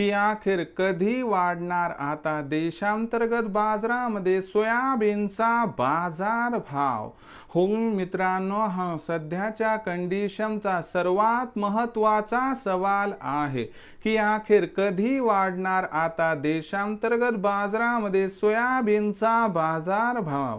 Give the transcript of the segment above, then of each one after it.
की अखेर कधी वाढणार? आता देशांतर्गत बाजारामध्ये सोयाबीनचा बाजार भाव. हो मित्रांनो हा सध्याच्या कंडिशनचा सर्वात महत्त्वाचा सवाल आहे की अखेर कधी वाढणार? आता देशांतर्गत बाजारामध्ये सोयाबीनचा बाजार भाव.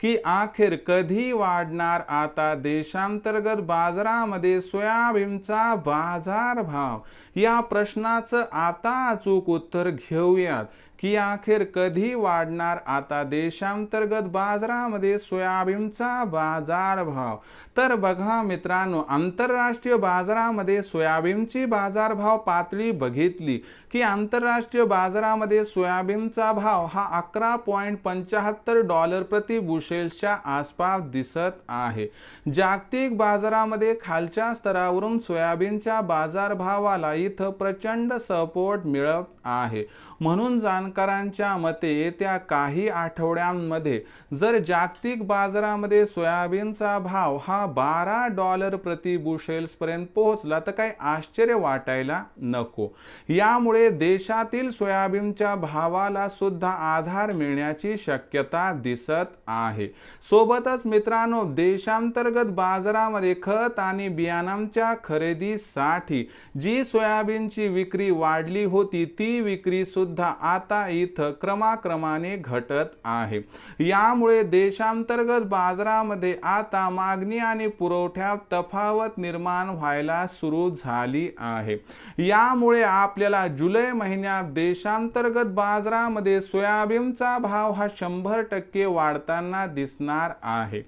की आखिर कधी वाढणार? आता देशांतर्गत बाजारामध्ये सोयाबीनचा बाजार भाव या प्रश्नाचं आता अचूक उत्तर घेऊयात. की अखेर कधी वाढणार? आता देशांतर्गत बाजारामध्ये सोयाबीनचा बाजार भाव तर बघा मित्रांनो आंतरराष्ट्रीय बाजारामध्ये सोयाबीनची बाजारभाव पातळी बघितली. की आंतरराष्ट्रीय बाजारामध्ये सोयाबीनचा भाव हा अकरा पॉईंट पंच्याहत्तर डॉलर प्रति बुश सेल्सच्या आसपास दिसत आहे. जागतिक बाजारामध्ये खालच्या स्तरावरून सोयाबीनच्या बाजारभावाला इथं प्रचंड सपोर्ट मिळत आहे. म्हणून जाणकारांच्या मते येत्या काही आठवड्यांमध्ये जर जागतिक बाजारामध्ये सोयाबीनचा भाव हा बारा डॉलर प्रति बुशेल्सपर्यंत पोहोचला तर काही आश्चर्य वाटायला नको. यामुळे देशातील सोयाबीनच्या भावाला सुद्धा आधार मिळण्याची शक्यता दिसत आहे. सोबतच मित्रांनो देशांतर्गत बाजारामध्ये खत आणि बियाणांच्या खरेदीसाठी जी सोयाबीनची विक्री वाढली होती ती विक्री सुद्धा आता इथं क्रमाक्रमाने घटत आहे. यामुळे देशांतर्गत बाजारामध्ये आता मागणी आणि पुरवठ्यात तफावत निर्माण व्हायला सुरू झाली आहे. यामुळे आपल्याला जुलै महिन्यात देशांतर्गत बाजारामध्ये सोयाबीनचा भाव हा शंभर टक्के वाढताना दिसणार आहे.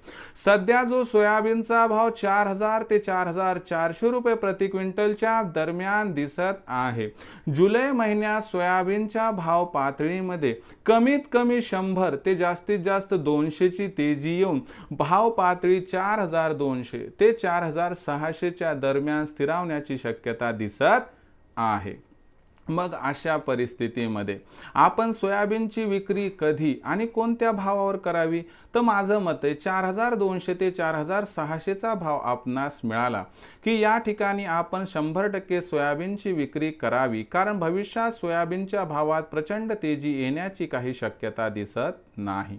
सध्या जो सोयाबीनचा भाव चार हजार ते चार हजार चारशे रुपये प्रति क्विंटलच्या दरम्यान दिसत आहे. जुलै महिन्यात सोयाबीनच्या भाव पातळीमध्ये कमीत कमी शंभर ते जास्तीत जास्त दोनशेची तेजी येऊन भाव पातळी चार हजार दोनशे ते चार हजार सहाशेच्या दरम्यान स्थिरावण्याची शक्यता दिसत आहे. मग अशा परिस्थितीमध्ये आपण सोयाबीनची विक्री कधी आणि कोणत्या भावावर करावी? तर माझं मत आहे चार हजार दोनशे ते चार हजार सहाशेचा भाव आपणास मिळाला की या ठिकाणी आपण शंभर टक्के सोयाबीनची विक्री करावी कारण भविष्यात सोयाबीनच्या भावात प्रचंड तेजी येण्याची काही शक्यता दिसत नाही.